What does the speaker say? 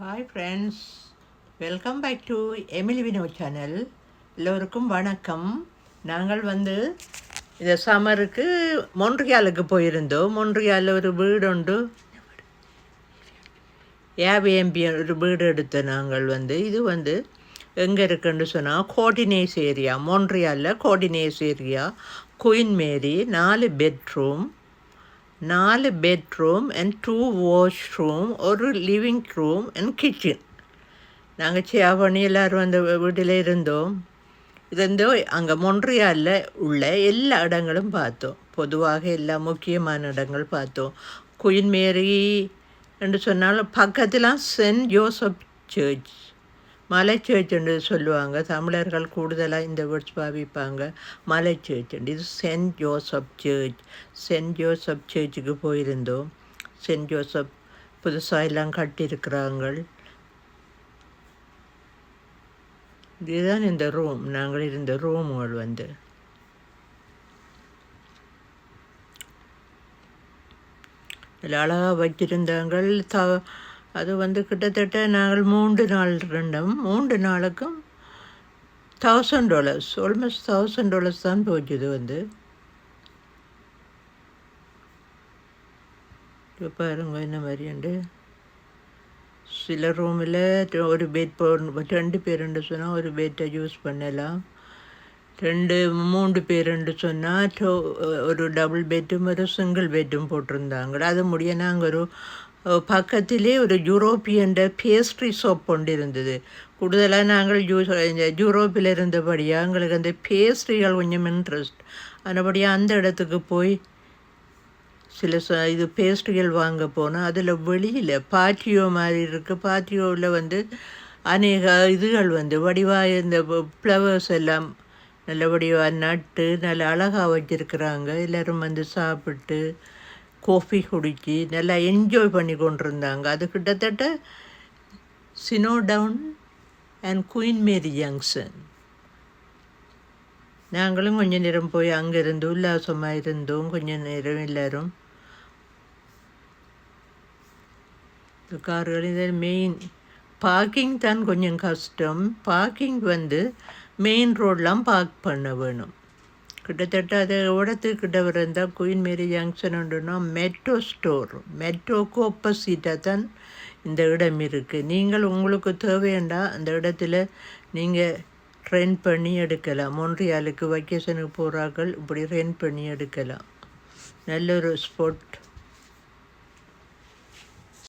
Hi friends welcome back to Emily Vino channel எல்லோருக்கும் வணக்கம். நாங்கள் வந்து இந்த சம்மருக்கு மொன்றியாலுக்கு போயிருந்தோம். மொன்றியாலில் ஒரு வீடு உண்டு. ஏபிஎம்பி ஒரு வீடு எடுத்த நாங்கள் வந்து. இது வந்து எங்கே இருக்குன்னு சொன்னால் கோடினேஸ் ஏரியா மொன்றியாலில் கோடினேஸ் ஏரியா குயின் மேரி நாலு பெட்ரூம் நாலு பெட்ரூம் அண்ட் டூ வாஷ்ரூம் ஒரு லிவிங் ரூம் அண்ட் கிச்சன் நாங்கள் சியாபணி எல்லோரும் அந்த வீட்டில் இருந்தோம் இருந்தோ அங்கே மொன்றியாலில் உள்ள எல்லா இடங்களும் பார்த்தோம் பொதுவாக எல்லா முக்கியமான இடங்கள் பார்த்தோம் குயின் மேரி என்று சொன்னாலும் பக்கத்தில் சென்ட் ஜோசப் சர்ச் மலை சொல்லுவாங்க. தமிழர்கள் கூடுதலாக இந்த வேர்ட்ஸ் பாவிப்பாங்க. மலை இது Saint Joseph church. Saint Joseph சேர்ச்சுக்கு போயிருந்தோம். சென்ட் ஜோசப் புதுசாக எல்லாம் கட்டியிருக்கிறாங்க இதுதான் இந்த ரூம். நாங்கள் இருந்த ரூமுகள் வந்து. அழகாக வச்சிருந்தாங்கள். த அது வந்து கிட்டத்தட்ட நாங்கள் மூன்று நாள் ரெண்டும் மூன்று நாளுக்கும் thousand dollars almost thousand dollars தான் போச்சுது வந்து. இப்போ பாருங்க என்ன மாதிரிண்டு சில ரூமில் ஒரு பெட் போ ரெண்டு பேருண்டு சொன்னால் ஒரு பெட்டை யூஸ் பண்ணலாம். ரெண்டு மூன்று பேருண்டு சொன்னால் ஒரு டபுள் பெட்டும் ஒரு சிங்கிள் பெட்டும் போட்டிருந்தாங்க. அது முடிய நாங்கள் ஒரு பக்கத்திலே ஒரு யூரோப்பியன் பேஸ்ட்ரி ஷாப் கொண்டு இருந்தது. கூடுதலாக நாங்கள் யூ யூரோப்பில் இருந்தபடியாக எங்களுக்கு அந்த பேஸ்ட்ரிகள் கொஞ்சம் இன்ட்ரெஸ்ட் அதுபடியாக அந்த இடத்துக்கு போய் சில ச இது பேஸ்ட்ரிகள் வாங்க போனால் அதில் வெளியில் பாட்டியோ மாதிரி இருக்குது பாட்டியோவில் வந்து அநேக இதுகள் வந்து வடிவாக இந்த ஃப்ளவர்ஸ் எல்லாம் நல்லபடியாக நட்டு நல்ல அழகாக வச்சுருக்குறாங்க. எல்லோரும் வந்து சாப்பிட்டு காஃபி குடித்து நல்லா என்ஜாய் பண்ணி கொண்டிருந்தாங்க. அது கிட்டத்தட்ட Snowdon and Queen Mary junction நாங்களும் கொஞ்ச நேரம் போய் அங்கே இருந்து உல்லாசமாக இருந்தோம். கொஞ்ச நேரம் எல்லோரும். கார்கள் இதில் மெயின் பார்க்கிங் தான் கொஞ்சம் கஷ்டம். பார்க்கிங் வந்து மெயின் ரோடெலாம் பார்க் பண்ண வேணும். கிட்டத்தட்ட அதை இடத்துக்கிட்ட இருந்தால் குயின் மேரி ஜங்ஷன் உண்டுன்னா மெட்ரோ ஸ்டோர். மெட்ரோக்கு ஒப்போசிட்டாக தான் இந்த இடம் இருக்குது நீங்கள் உங்களுக்கு தேவையண்டா அந்த இடத்துல நீங்கள் ரெண்ட் பண்ணி எடுக்கலாம். மொன்றியாலுக்கு வெக்கேஷனுக்கு போகிறார்கள் இப்படி ரெண்ட் பண்ணி எடுக்கலாம். நல்ல ஒரு ஸ்பாட்